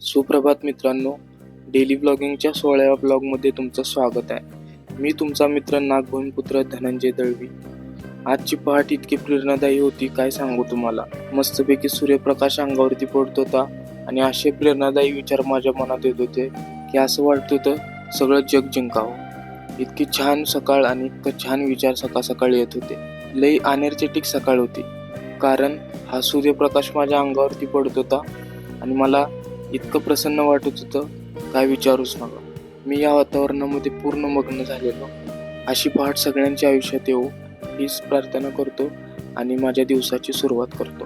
सुप्रभात मित्रांनो डेली ब्लॉगिंगच्या सोळाव्या ब्लॉगमध्ये तुमचं स्वागत आहे. मी तुमचा मित्र नागभूमिपुत्र धनंजय दळवी. आजची पहाट इतकी प्रेरणादायी होती काय सांगू तुम्हाला? मस्तपैकी सूर्यप्रकाश अंगावरती पडत होता आणि असे प्रेरणादायी विचार माझ्या मनात येत होते की असं वाटत होतं सगळं जग जिंकावं. इतकी छान सकाळ आणि इतकं छान विचार सकाळ सकाळी येत होते. लई एनर्जेटिक सकाळ होती. कारण हा सूर्यप्रकाश माझ्या अंगावरती पडत होता आणि मला इतकं प्रसन्न वाटत होतं काय विचारूच नका. मी या वातावरणामध्ये पूर्ण मग्न झालेलो. अशी पहाट सगळ्यांच्या आयुष्यात येऊ हीच प्रार्थना करतो आणि माझ्या दिवसाची सुरुवात करतो.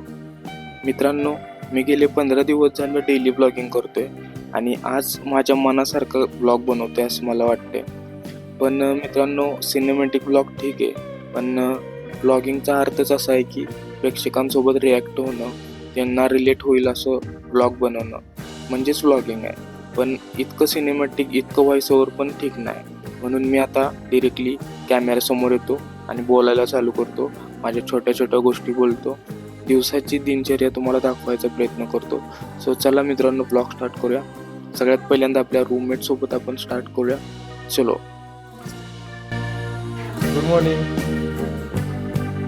मित्रांनो मी गेले पंधरा दिवस झालं डेली ब्लॉगिंग करतोय आणि आज माझ्या मनासारखं ब्लॉग बनवतोय असं मला वाटतंय. पण मित्रांनो सिनेमॅटिक ब्लॉग ठीक आहे. पण ब्लॉगिंगचा अर्थच असा आहे की प्रेक्षकांसोबत रिॲक्ट होणं त्यांना रिलेट होईल असं ब्लॉग बनवणं. म्हणजेच ब्लॉगिंग आहे. पण इतकं सिनेमॅटिक इतकं व्हॉइस ओव्हर पण ठीक नाही. म्हणून मी आता डिरेक्टली कॅमेऱ्यासमोर येतो आणि बोलायला चालू करतो. माझ्या छोट्या छोट्या गोष्टी बोलतो. दिवसाची दिनचर्या तुम्हाला दाखवायचा प्रयत्न करतो. सो चला मित्रांनो ब्लॉग स्टार्ट करूया. सगळ्यात पहिल्यांदा आपल्या रूममेट सोबत आपण स्टार्ट करूया. चलो. गुड मॉर्निंग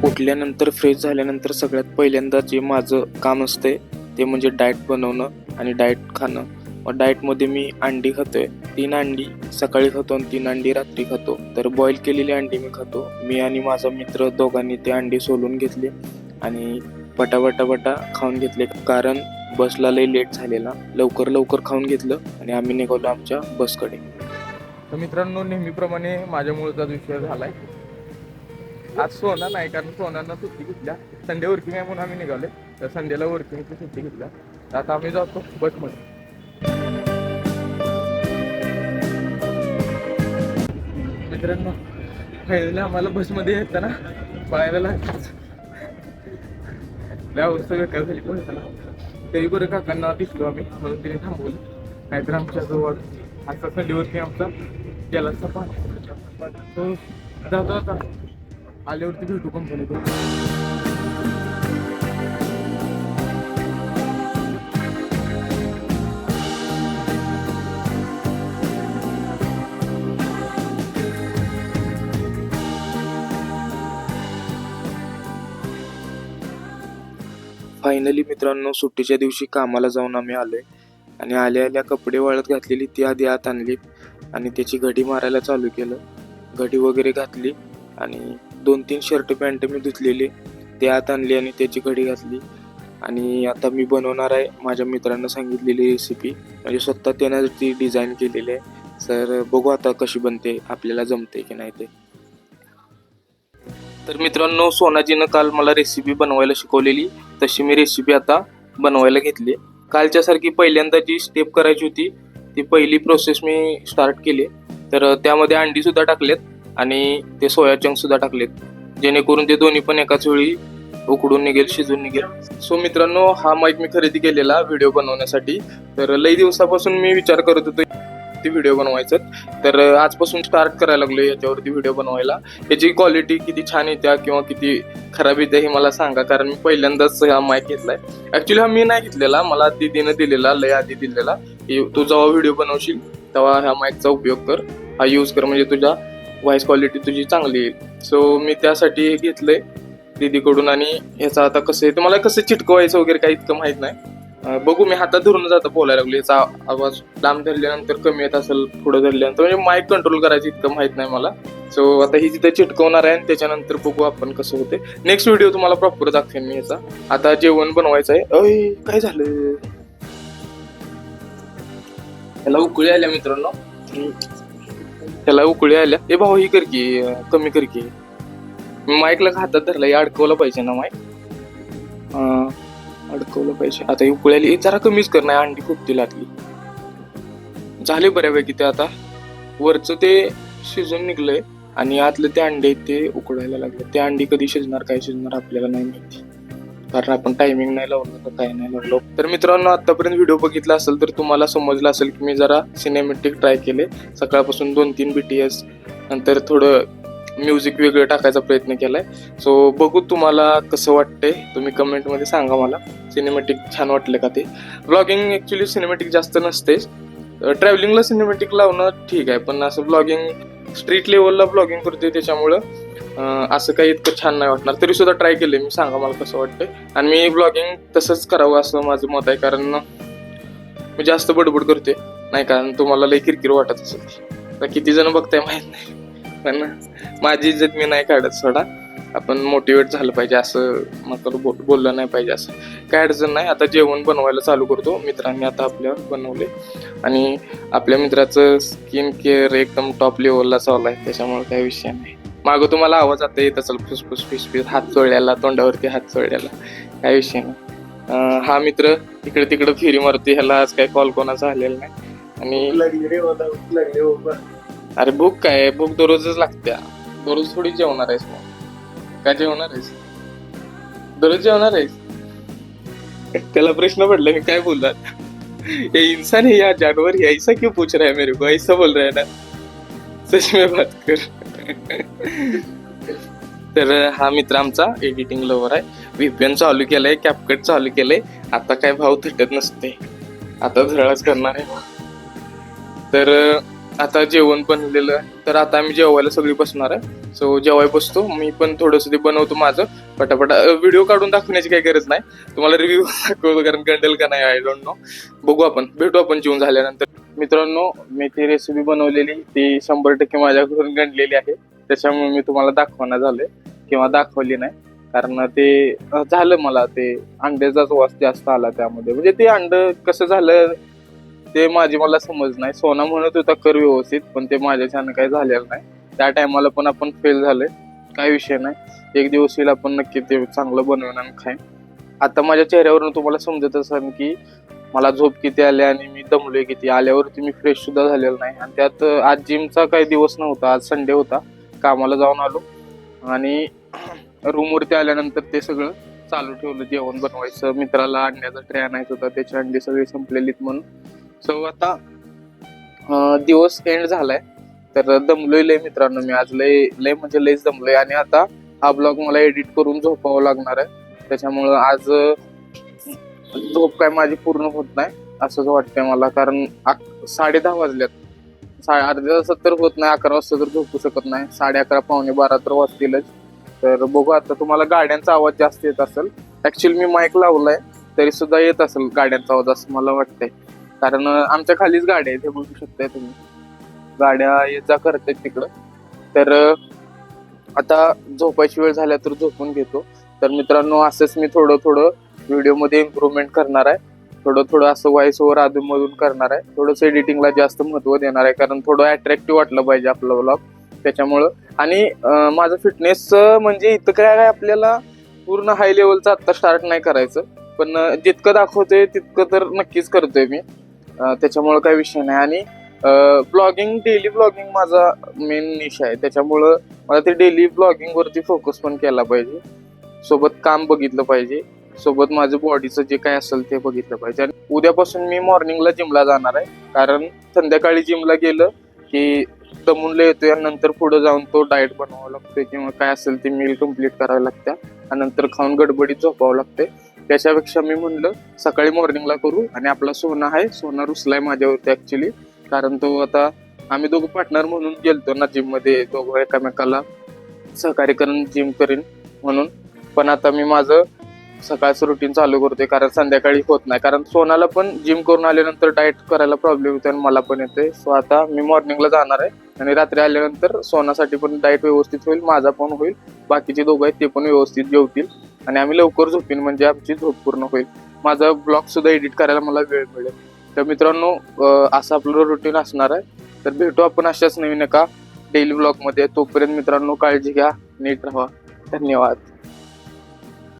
उठल्यानंतर फ्रेश झाल्यानंतर सगळ्यात पहिल्यांदा जे माझं काम असते ते म्हणजे डाएट बनवणं. आणि डाएट खाणं. मग डाएटमध्ये मी अंडी खातोय. तीन अंडी सकाळी खातो आणि तीन अंडी रात्री खातो. तर बॉईल केलेली अंडी मी खातो. मी आणि माझा मित्र दोघांनी ते अंडी सोलून घेतले आणि पटापटापटा खाऊन घेतले. कारण बसला लई लेट झालेला. लवकर लवकर खाऊन घेतलं आणि आम्ही निघालो आमच्या बसकडे. तर मित्रांनो नेहमीप्रमाणे माझ्या मुळचाच विषय झालाय. आज सोना नाही कारण सोनांना सुट्टी घेतल्या. संडे वर्किंग आहे म्हणून आम्ही निघाले तर संडेला वर्किंगची सुट्टी घेतल्या. आता आम्ही जातो बसमध्ये. मित्रांनो फायनली आम्हाला बसमध्ये येताना पळायला लागतं त्या अवस्था बेकार झाली पोहोचताना तरी बरं काकांना दिसलो आम्ही म्हणून तिने थांबवलं. नाहीतर आमच्या जवळ असा संडेवरती आमचा गेला पाणी. जातो आता. आल्यावरती भेटू कंपनीतून फायनली मित्रांनो सुट्टीच्या दिवशी कामाला जाऊन आम्ही आलोय. आणि आल्या आल्या कपडे वाळत घातलेली ती आधी आत आणली. आणि त्याची घडी मारायला चालू केलं. घडी वगैरे घातली. आणि दोन तीन शर्ट पॅन्ट मी धुतलेली. ते आत आणली आणि त्याची घडी घातली. आणि आता मी बनवणार आहे माझ्या मित्रांना सांगितलेली रेसिपी म्हणजे स्वतः त्यानं ती डिझाईन केलेली आहे. तर बघू आता कशी बनते आपल्याला जमते की नाही ते. तर मित्रांनो सोनाजीनं काल मला रेसिपी बनवायला शिकवलेली. तशी मी रेसिपी आता बनवायला घेतली. कालच्यासारखी पहिल्यांदा जी स्टेप करायची होती ती पहिली प्रोसेस मी स्टार्ट केली. तर त्यामध्ये अंडीसुद्धा टाकलेत आणि ते सोया चंकसुद्धा टाकलेत. जेणेकरून ते दोन्ही पण एकाच वेळी उकडून निघेल शिजून निघेल. सो मित्रांनो हा माईक मी खरेदी केलेला व्हिडिओ बनवण्यासाठी. तर लई दिवसापासून मी विचार करत होतो याच्यावरती व्हिडिओ बनवायचं तर आजपासून स्टार्ट करायला लागलो याच्यावरती व्हिडिओ बनवायला. याची क्वालिटी किती छान येत्या किंवा किती खराब येते हे मला सांगा कारण मी पहिल्यांदाच हा माईक घेतलाय. ऍक्च्युली हा मी नाही घेतलेला मला दिदीनं दिलेला लय आधी दिलेला. तू जेव्हा व्हिडिओ बनवशील तेव्हा ह्या माईकचा उपयोग कर. हा यूज कर म्हणजे तुझ्या व्हॉइस क्वालिटी तुझी चांगली येईल. सो मी त्यासाठी हे घेतलंय दीदीकडून आणि ह्याचा आता कसं आहे तुम्हाला कसं चिटकवायचं वगैरे काही इतकं माहीत नाही. बघू मी हातात धरून जाता बोलायला लागलो याचा आवाज लांब धरल्यानंतर कमी येत असेल पुढे धरल्यानंतर. म्हणजे माईक कंट्रोल करायचं इतकं माहीत नाही मला. सो आता ही तिथे चिटकवणार आहे आणि त्याच्यानंतर बघू आपण कसं होते नेक्स्ट व्हिडिओ तुम्हाला प्रॉपर दाखवेन मी याचा. आता जेवण बनवायचं आहे. अय काय झालं? त्याला उकळी आल्या मित्रांनो. त्याला उकळी आल्या. ए भाऊ ही कर की कमी कर की. माईकला हातात धरला हे अडकवलं पाहिजे ना माईक अडकवलं पाहिजे. आता ही उकळी जरा कमीच कर नाही अंडी फुटतील लागली झाले बऱ्यापैकी ते आता. वरचं ते शिजून निघलंय आणि आतलं ते अंडे ते उकडायला लागले. ते अंडी कधी शिजणार काय शिजणार आपल्याला नाही माहिती. कारण आपण टायमिंग नाही लावलं तर काय नाही लावलो. तर मित्रांनो आतापर्यंत व्हिडिओ बघितला असेल तर तुम्हाला समजलं असेल की मी जरा सिनेमॅटिक ट्राय केले. सकाळपासून दोन तीन बी टी एस नंतर थोडं म्युझिक वेगळं टाकायचा प्रयत्न केलाय. सो बघू तुम्हाला कसं वाटतंय. तुम्ही कमेंटमध्ये सांगा मला. सिनेमॅटिक छान वाटलं का ते? ब्लॉगिंग ॲक्च्युली सिनेमॅटिक जास्त नसतेच ट्रॅव्हलिंगला सिनेमॅटिक लावणं ठीक आहे पण असं ब्लॉगिंग स्ट्रीट लेवलला ब्लॉगिंग करते त्याच्यामुळं असं काही इतकं छान नाही वाटणार. तरी सुद्धा ट्राय केले मी. सांगा मला कसं वाटतंय. आणि मी ब्लॉगिंग तसंच करावं असं माझं मत आहे. कारण मी जास्त बडबड करते नाही कारण तुम्हाला लई किरकिर वाटत असेल. किती जण बघताय माहीत नाही. पण माझी इज्जत मी नाही काढत सोडा. आपण मोटिवेट झालं पाहिजे असं मतलब बोल बोललं नाही पाहिजे असं. काय अडचण नाही. आता जेवण बनवायला चालू करतो. मित्रांनी आता आपल्यावर बनवले. आणि आपल्या मित्राचं स्किन केअर एकदम टॉप लेवलला चालू आहे. त्याच्यामुळे काही विषय नाही. मागं तुम्हाला आवाज आता येत असेल फुसफुस फिसफिस हात चोळल्याला तोंडावरती हात चोळल्याला. काही विषय नाही. हा मित्र इकडे तिकडे फेरी मारते ह्याला आज काही कॉल कोणाचा आलेला नाही. आणि अरे भूक काय? आहे? भूक दररोजच लागत्या. दररोज थोडी जेवणार आहेस मग. काय जेवणार आहेस? दररोज जेवणार आहेस? त्याला प्रश्न पडला मी काय बोलणार? ये इंसान है या जानवर है ऐसा क्यों पूछ रहा है मेरे को? ऐसा बोल रहा है ना. सच में बात कर. तर हा मित्र आमचा एडिटिंग लवर आहे. व्हीपीएन चालू केलंय कॅपकट चालू केलंय. आता काय भाव थटत नसते. आता झळच करणार आहे. तर आता जेवण बनलेलं आहे. तर आता आम्ही जेवायला सगळी बसणार आहे. सो जेवाय बसतो. मी पण थोडंसं ते बनवतो माझं. पटापटा व्हिडिओ काढून दाखवण्याची काही गरज नाही. तुम्हाला रिव्ह्यू दाखवतो कारण गंडल का नाही आय डोंट नो बघू आपण. भेटू आपण जेवण झाल्यानंतर. मित्रांनो मी ती रेसिपी बनवलेली. ती शंभर टक्के माझ्याकडून गणलेली आहे. त्याच्यामुळे मी तुम्हाला दाखवणार झाले किंवा दाखवली नाही. कारण ते झालं मला. ते अंड्याचाच वास जास्त आला त्यामध्ये. म्हणजे ते अंड कसं झालं ते माझी मला समज नाही. सोना म्हणत होता कर व्यवस्थित पण ते माझ्याच्यानं काही झालेलं नाही. त्या टायमाला पण आपण फेल झालोय. काही विषय नाही. एक दिवस येईल आपण नक्की ते चांगलं बनवेन आणि खाईन. आता माझ्या चेहऱ्यावरून तुम्हाला समजत असेल की मला झोप किती आली आणि मी दमलोय किती. आल्यावरती मी फ्रेश सुद्धा झालेलो नाही. आणि त्यात आज जिमचा काही दिवस नव्हता. आज संडे होता. कामाला जाऊन आलो. आणि रूमवरती आल्यानंतर ते सगळं चालू ठेवलं. जेवण बनवायचं मित्राला अंड्याचा ट्रे आणायचा होता. त्याची अंडी सगळी संपलेलीत म्हणून. सो आता दिवस एंड झालाय. तर दमलोय लय मित्रांनो मी. आज लय लय म्हणजे लयच दमलोय. आणि आता हा ब्लॉग मला एडिट करून झोपावं लागणार आहे. त्याच्यामुळं आज झोप काय माझी पूर्ण होत नाही असंच वाटतंय मला. कारण अक- साडे दहा वाजल्यात. सा अर्ध्या तासात तर होत नाही अकरा वाजता तर झोपू शकत नाही. साडे अकरा पावणे बारा तर वाजतीलच. तर बघू आता तुम्हाला गाड्यांचा आवाज जास्त येत असेल. ऍक्च्युअली मी माईक लावलाय तरी सुद्धा येत असेल गाड्यांचा आवाज असं मला वाटतंय. कारण आमच्या खालीच गाड्या आहेत हे बघू शकताय तुम्ही. गाड्या ये जा करतात तिकडं. तर आता झोपायची वेळ झाल्या तर झोपून घेतो. तर मित्रांनो असंच मी थोडं थोडं व्हिडिओमध्ये इम्प्रूव्हमेंट करणार आहे. थोडं थोडं असं व्हॉइस ओव्हर अधूनमधून करणार आहे. थोडंसं एडिटिंगला जास्त महत्त्व देणार आहे कारण थोडं अट्रॅक्टिव्ह वाटलं पाहिजे आपलं ब्लॉग त्याच्यामुळं. आणि माझं फिटनेस म्हणजे इथं काय काय आपल्याला पूर्ण हाय लेवलचं आत्ता स्टार्ट नाही करायचं. पण जितकं दाखवतोय तितकं तर नक्कीच करतोय मी. त्याच्यामुळं काही विषय नाही. आणि ब्लॉगिंग डेली ब्लॉगिंग माझा मेन निश आहे. त्याच्यामुळं मला ते डेली ब्लॉगिंगवरती फोकस पण केला पाहिजे. सोबत काम बघितलं पाहिजे. सोबत माझं बॉडीचं जे काय असेल ते बघितलं पाहिजे. आणि उद्यापासून मी मॉर्निंगला जिमला जाणार आहे. कारण संध्याकाळी जिमला गेलं की दमून लय येतोय नंतर पुढे जाऊन तो डाएट बनवावा लागतोय किंवा काय असेल ते मील कंप्लीट करावं लागतं. आणि नंतर खाऊन गडबडीत झोपावं लागतंय. त्याच्यापेक्षा मी म्हणलं सकाळी मॉर्निंगला करू आणि आपला सोना आहे सोना रुसलाय माझ्यावरती ऍक्च्युली कारण तो आता आम्ही दोघं पार्टनर म्हणून गेलतो ना जिममध्ये दोघं एकामेकाला सहकार्य करून जिम करीन म्हणून. पण आता मी माझं सकाळचं रुटीन चालू करतोय कारण संध्याकाळी होत नाही. कारण सोनाला पण जिम करून आल्यानंतर डाएट करायला प्रॉब्लेम येतो आणि मला पण येते सो आता मी मॉर्निंगला जाणार आहे आणि रात्री आल्यानंतर सोनासाठी पण डाएट व्यवस्थित होईल माझा पण होईल. बाकीचे दोघं आहेत ते पण व्यवस्थित जेवतील. आणि आम्ही लवकर झोपीन म्हणजे आमची झोप पूर्ण होईल. माझा ब्लॉग सुद्धा एडिट करायला मला वेळ मिळेल. तर मित्रांनो असं आपलं रुटीन असणार आहे. तर भेटू आपण अशाच नवीन एका डेली ब्लॉगमध्ये तोपर्यंत मित्रांनो काळजी घ्या नीट राहा. धन्यवाद.